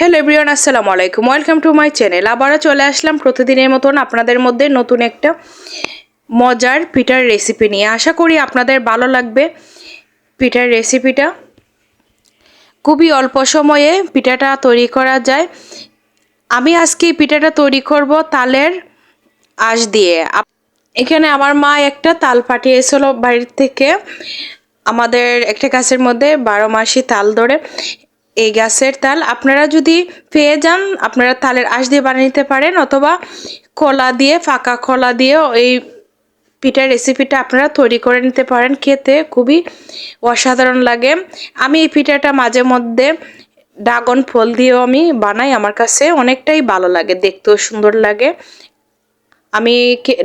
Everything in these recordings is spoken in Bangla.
হ্যালো এভরিওয়ান, আসসালামু আলাইকুম। ওয়েলকাম টু মাই চ্যানেল আবারও চলে আসলাম প্রতিদিনের মতন আপনাদের মধ্যে নতুন একটা মজার পিঠার রেসিপি নিয়ে। আশা করি আপনাদের ভালো লাগবে পিঠার রেসিপিটা খুবই অল্প সময়ে পিঠাটা তৈরি করা যায়। আমি আজকে পিঠাটা তৈরি করব তালের আঁশ দিয়ে। এখানে আমার মা একটা তাল পাঠিয়েছিল বাড়ির থেকে। আমাদের একটা গাছের মধ্যে বারো মাসি তাল ধরে। এই গাছের তাল। আপনারা যদি পেয়ে যান, আপনারা তালের আঁশ দিয়ে বানিয়ে নিতে পারেন অথবা কলা দিয়ে, ফাঁকা কলা দিয়েও এই পিঠার রেসিপিটা আপনারা তৈরি করে নিতে পারেন। খেতে খুবই অসাধারণ লাগে। আমি এই পিঠাটা মাঝে মধ্যে ড্রাগন ফল দিয়েও আমি বানাই। আমার কাছে অনেকটাই ভালো লাগে, দেখতেও সুন্দর লাগে। আমি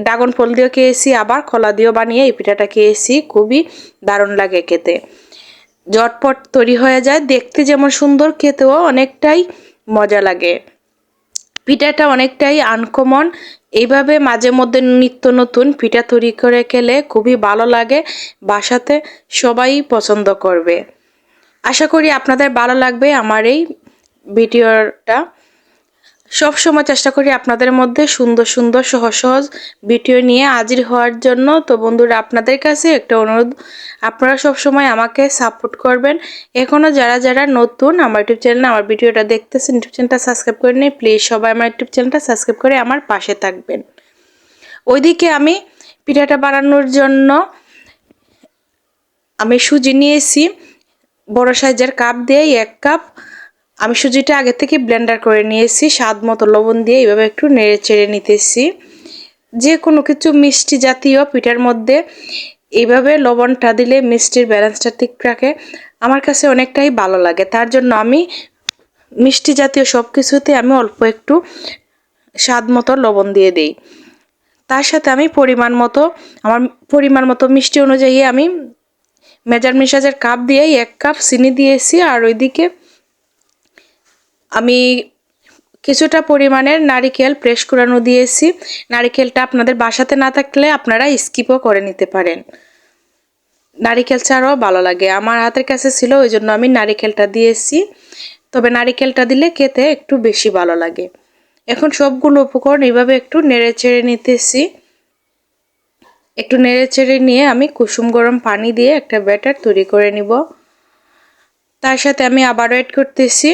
ড্রাগন ফল দিয়েও খেয়েছি, আবার কলা দিয়েও বানিয়ে এই পিঠাটা খেয়েছি। খুবই দারুণ লাগে খেতে। ঝটপট তৈরি হয়ে যায়। দেখতে যেমন সুন্দর, খেতেও অনেকটাই মজা লাগে। পিঠাটা অনেকটাই আনকমন এইভাবে মাঝে মধ্যে নিত্য নতুন পিঠা তৈরি করে খেলে খুবই ভালো লাগে। বাসাতে সবাই পছন্দ করবে। আশা করি আপনাদের ভালো লাগবে আমার এই ভিডিওটা। সব সময় চেষ্টা করি আপনাদের মধ্যে সুন্দর সুন্দর, সহজ সহজ ভিডিও নিয়ে হাজির হওয়ার জন্য। তো বন্ধুরা, আপনাদের কাছে একটা অনুরোধ, আপনারা সব সময় আমাকে সাপোর্ট করবেন। এখনও যারা যারা নতুন আমার ইউটিউব চ্যানেলে আমার ভিডিওটা দেখতেছেন, ইউটিউব চ্যানেলটা সাবস্ক্রাইব করে নিন প্লিজ সবাই আমার ইউটিউব চ্যানেলটা সাবস্ক্রাইব করে আমার পাশে থাকবেন। ওইদিকে আমি পিঠাটা বানানোর জন্য আমি সুজি নিয়েছি। বড় সাইজের কাপ দিয়ে এক কাপ। আমি সুজিটা আগে থেকে ব্লেন্ডার করে নিয়েছি, স্বাদ মতো লবণ দিয়ে এইভাবে একটু নেড়ে চেড়ে নিতেছি। যে কোনো কিছু মিষ্টি জাতীয় পিঠার মধ্যে এইভাবে লবণটা দিলে মিষ্টির ব্যালেন্সটা ঠিক রাখে। আমার কাছে অনেকটাই ভালো লাগে। তার জন্য আমি মিষ্টি জাতীয় সব কিছুতে আমি অল্প একটু স্বাদ মতো লবণ দিয়ে দিই। তার সাথে আমি পরিমাণ মতো, আমার পরিমাণ মতো মিষ্টি অনুযায়ী আমি মেজার সাজের কাপ দিয়েই এক কাপ চিনি দিয়েছি আর ওইদিকে আমি কিছুটা পরিমাণের নারিকেল প্রেস করানো দিয়েছি। নারিকেলটা আপনাদের বাসাতে না থাকলে আপনারা স্কিপও করে নিতে পারেন। নারিকেল ছাড়াও ভালো লাগে। আমার হাতের কাছে ছিল ওই জন্য আমি নারিকেলটা দিয়েছি। তবে নারিকেলটা দিলে খেতে একটু বেশি ভালো লাগে। এখন সবগুলো উপকরণ এইভাবে একটু নেড়ে চেড়ে নিতেছি। একটু নেড়ে চেড়ে নিয়ে আমি কুসুম গরম পানি দিয়ে একটা ব্যাটার তৈরি করে নিব। তার সাথে আমি আবারও এড করতেছি।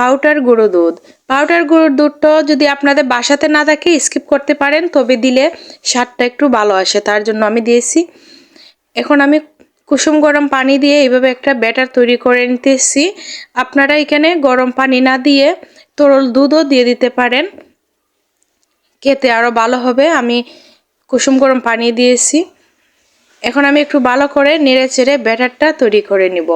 পাউডার গুঁড়ো দুধ। পাউডার গুঁড়ো দুধটা যদি আপনাদের বাসাতে না থাকে স্কিপ করতে পারেন, তবে দিলে স্বাদটা একটু ভালো আসে, তার জন্য আমি দিয়েছি। এখন আমি কুসুম গরম পানি দিয়ে এইভাবে একটা ব্যাটার তৈরি করে নিতেছি। আপনারা এখানে গরম পানি না দিয়ে তরল দুধও দিয়ে দিতে পারেন। খেতে আরও ভালো হবে। আমি কুসুম গরম পানি দিয়েছি। এখন আমি একটু ভালো করে নেড়ে চেড়ে ব্যাটারটা তৈরি করে নিব।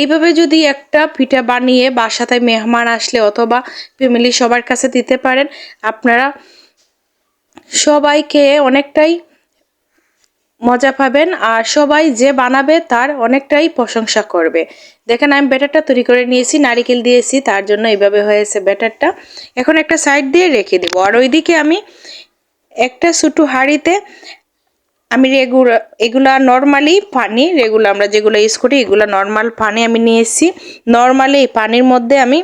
এইভাবে যদি একটা পিঠা বানিয়ে বাসাতে মেহমান আসলে অথবা ফ্যামিলি সবার কাছে দিতে পারেন, আপনারা সবাইকে অনেকটাই মজা পাবেন আর সবাই যে বানাবে তার অনেকটাই প্রশংসা করবে। দেখেন আমি ব্যাটারটা তৈরি করে নিয়েছি, নারিকেল দিয়েছি, তার জন্য এইভাবে হয়েছে ব্যাটারটা। এখন একটা সাইড দিয়ে রেখে দেবো। আর ওইদিকে আমি একটা ছোটো হাঁড়িতে আমি রেগুলার এগুলা নর্মালি পানি রেগুলার আমরা যেগুলো ইউজ করি, এগুলো নর্মাল পানি আমি নিয়েছি নর্মালি এই পানির মধ্যে আমি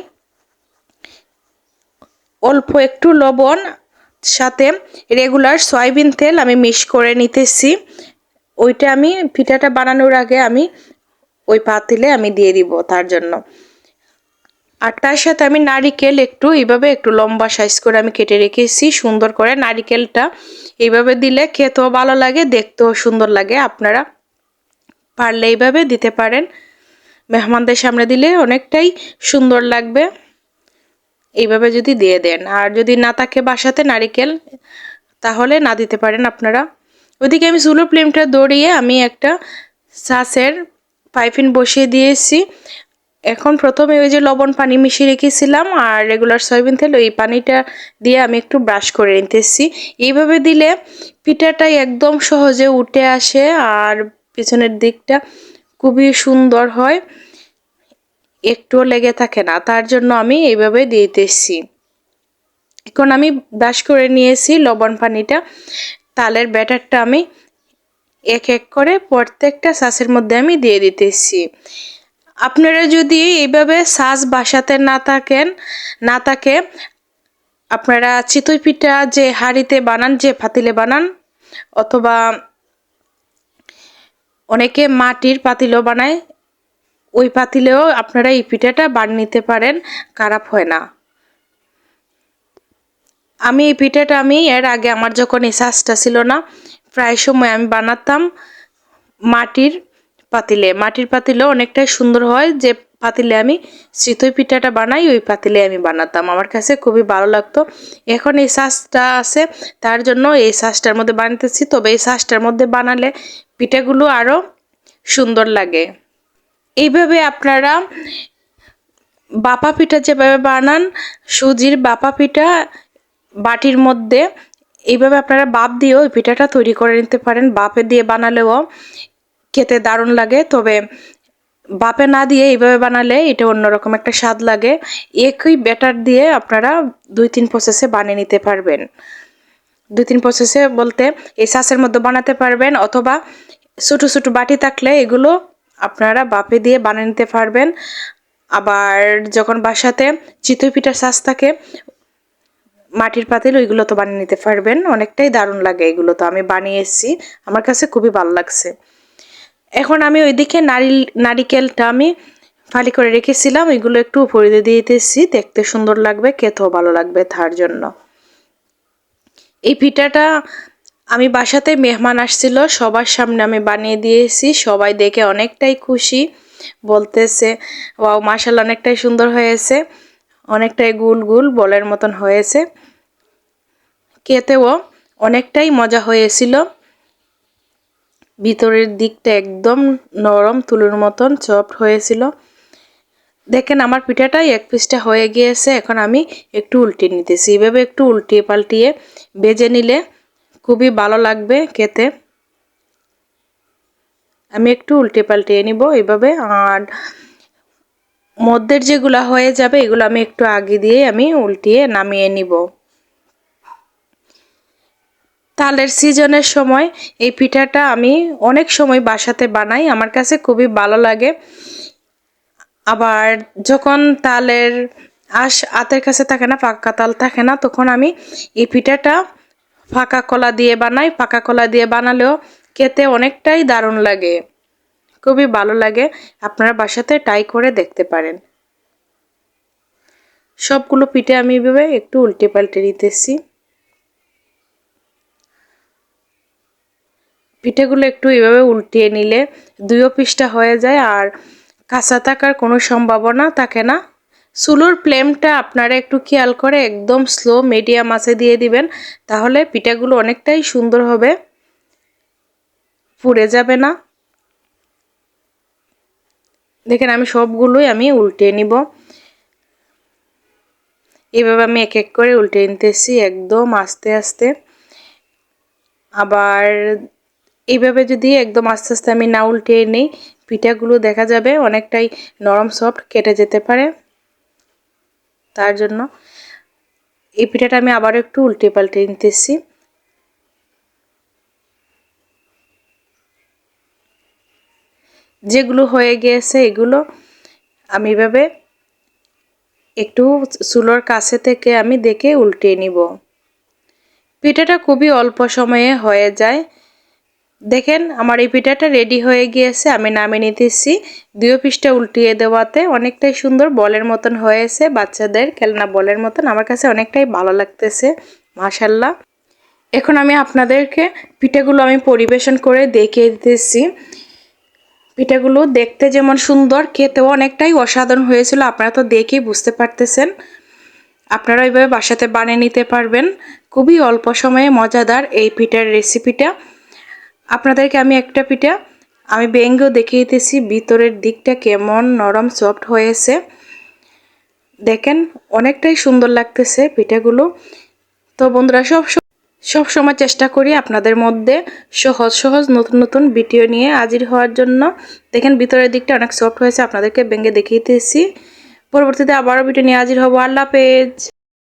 অল্প একটু লবণ, সাথে রেগুলার সয়াবিন তেল আমি মিক্স করে নিতেছি। ওইটা আমি পিঠাটা বানানোর আগে আমি ওই পাতিলে আমি দিয়ে দিব তার জন্য। আর তার সাথে আমি নারিকেল একটু, এইভাবে একটু লম্বা সাইজ করে আমি কেটে রেখেছি, সুন্দর করে নারিকেলটা। এইভাবে দিলে খেতেও ভালো লাগে, দেখতেও সুন্দর লাগে। আপনারা পারলে এইভাবে দিতে পারেন। মেহমানদের সামনে দিলে অনেকটাই সুন্দর লাগবে। এইভাবে যদি দিয়ে দেন। আর যদি না থাকে বাসাতে নারিকেল, তাহলে না দিতে পারেন আপনারা। ওইদিকে আমি সুলো ফ্লেমটা দৌড়িয়ে আমি একটা সাসের পাইপিন বসিয়ে দিয়েছি। এখন প্রথমে ওই যে লবণ পানি মিশিয়ে রেখেছিলাম আর রেগুলার সয়াবিন তেল, ওই পানিটা দিয়ে আমি একটু ব্রাশ করে নিতেছি। এইভাবে দিলে পিঠাটাই একদম সহজে উঠে আসে আর পিছনের দিকটা খুবই সুন্দর হয়। একটুও লেগে থাকে না, তার জন্য আমি এইভাবে দিতেছি। এখন আমি ব্রাশ করে নিয়েছি লবণ পানিটা। তালের ব্যাটারটা আমি এক এক করে প্রত্যেকটা সাসের মধ্যে আমি দিয়ে দিতেছি। আপনারা যদি এইভাবে সাজ বাসাতে না থাকেন, না থাকে, আপনারা চিতই পিঠা যে হাঁড়িতে বানান, যে পাতিলে বানান, অথবা অনেকে মাটির পাতিলও বানায়, ওই পাতিলেও আপনারা এই পিঠাটা বানিয়ে নিতে পারেন, খারাপ হয় না। আমি এই পিঠাটা আমি এর আগে আমার যখন এই সাজটা ছিল না, প্রায় সময় আমি বানাতাম মাটির পাতিলে, মাটির পাতিলে অনেকটাই সুন্দর হয়। যে পাতিলে আমি চিতই পিঠাটা বানাই, ওই পাতিলে আমি বানাতাম। আমার কাছে খুবই ভালো লাগতো। এখন এই সাজটা আছে, তার জন্য এই সাজটার মধ্যে বানাতেছি। তবে এই সাজটার মধ্যে বানালে পিঠাগুলো আরও সুন্দর লাগে। এইভাবে আপনারা বাপা পিঠা যেভাবে বানান, সুজির বাপা পিঠা বাটির মধ্যে, এইভাবে আপনারা বাপ দিয়েও ওই পিঠাটা তৈরি করে নিতে পারেন। বাপে দিয়ে বানালেও খেতে দারুণ লাগে, তবে বাপে না দিয়ে এইভাবে বানালে এটা অন্যরকম একটা স্বাদ লাগে। একই ব্যাটার দিয়ে আপনারা দুই তিন প্রসেসে বানিয়ে নিতে পারবেন। দুই তিন প্রসেসে বলতে এই সাসের মধ্যে বানাতে পারবেন অথবা ছোটো ছোটো বাটি থাকলে এগুলো আপনারা বাপে দিয়ে বানিয়ে নিতে পারবেন। আবার যখন বাসাতে চিতই পিঠার সাজ থাকে, মাটির পাতিল ওইগুলো তো বানিয়ে নিতে পারবেন। অনেকটাই দারুণ লাগে এগুলো তো আমি বানিয়ে এসেছি। আমার কাছে খুবই ভালো লাগছে। এখন আমি ওইদিকে নারি নারিকেলটা আমি ফালি করে রেখেছিলাম, এগুলো একটু উপরে দিয়ে দেখতে সুন্দর লাগবে, খেতেও ভালো লাগবে তার জন্য। এই পিঠাটা আমি বাসাতে মেহমান আসছিল, সবার সামনে আমি বানিয়ে দিয়েছি, সবাই দেখে অনেকটাই খুশি, বলতেছে, ওয়াও মাসাল অনেকটাই সুন্দর হয়েছে, অনেকটাই গুল গুল বলের মতন হয়েছে। খেতেও অনেকটাই মজা হয়েছিল। ভিতরের দিকটা একদম নরম তুলোর মতন সফট হয়েছিল। দেখেন আমার পিঠাটাই এক পিসটা হয়ে গিয়েছে, এখন আমি একটু উল্টে নিতেছি। এভাবে একটু উল্টিয়ে পাল্টিয়ে বেজে নিলে খুবই ভালো লাগবে খেতে। আমি একটু উল্টে পাল্টিয়ে নিব এভাবে। আর মধ্যের যেগুলো হয়ে যাবে, এগুলো আমি একটু আগে দিয়ে আমি উল্টিয়ে নামিয়ে নিব। তালের সিজনের সময় এই পিঠাটা আমি অনেক সময় বাসাতে বানাই। আমার কাছে খুবই ভালো লাগে। আবার যখন তালের আশ আতের কাছে থাকে না পাক্কা তাল থাকে না, তখন আমি এই পিঠাটা ফাঁকা কলা দিয়ে বানাই। ফাঁকা কলা দিয়ে বানালেও খেতে অনেকটাই দারুণ লাগে। খুবই ভালো লাগে। আপনারা বাসাতে ট্রাই করে দেখতে পারেন। সবগুলো পিঠে আমি এভাবে একটু উল্টে পাল্টে নিতেছি। পিঠেগুলো একটু এভাবে উল্টিয়ে নিলে দুইও পিসটা হয়ে যায় আর কাঁচা থাকার কোনো সম্ভাবনা থাকে না। চুলোর ফ্লেমটা আপনারা একটু খেয়াল করে একদম স্লো মিডিয়াম আছে দিয়ে দিবেন, তাহলে পিঠাগুলো অনেকটাই সুন্দর হবে। পুড়ে যাবে না। দেখেন আমি সবগুলোই আমি উল্টে নিব। এভাবে আমি এক এক করে উল্টে নিতেছি একদম আস্তে আস্তে। আবার এইভাবে যদি একদম আস্তে আস্তে আমি না উল্টে নিই, পিঠাগুলো দেখা যাবে অনেকটাই নরম সফট কেটে যেতে পারে। তার জন্য এই পিঠাটা আমি আবার একটু উল্টে পাল্টে নিতেছি। যেগুলো হয়ে গিয়েছে এগুলো আমি এভাবে একটু চুলোর কাছে থেকে আমি দেখে উল্টে নিব। পিঠাটা খুবই অল্প সময়ে হয়ে যায়। দেখেন, আমার এই পিঠাটা রেডি হয়ে গিয়েছে, আমি নামে নিতেছি। দুই পিসটা উল্টিয়ে দেওয়াতে অনেকটাই সুন্দর বলের মতন হয়েছে, বাচ্চাদের খেলনা বলের মতন। আমার কাছে অনেকটাই ভালো লাগতেছে মাশাল্লাহ এখন আমি আপনাদেরকে পিঠাগুলো আমি পরিবেশন করে দেখিয়ে দিতেছি। পিঠাগুলো দেখতে যেমন সুন্দর, খেতেও অনেকটাই অসাধারণ হয়েছিল, আপনারা তো দেখেই বুঝতে পারতেছেন। আপনারা এইভাবে বাসাতে বানিয়ে নিতে পারবেন। খুবই অল্প সময়ে মজাদার এই পিঠার রেসিপিটা আপনাদেরকে আমি একটা পিঠা, আমি বেঙ্গেও দেখিয়ে দিতেছি, ভিতরের দিকটা কেমন নরম সফট হয়েছে। দেখেন, অনেকটাই সুন্দর লাগতেছে পিঠাগুলো। তো বন্ধুরা, সব সব সময় চেষ্টা করি আপনাদের মধ্যে সহজ সহজ, নতুন নতুন ভিডিও নিয়ে হাজির হওয়ার জন্য। দেখেন, ভিতরের দিকটা অনেক সফট হয়েছে, আপনাদেরকে বেঙ্গে দেখিয়ে পরবর্তীতে আবারও ভিডিও নিয়ে হাজির হব। আল্লাহ পেজ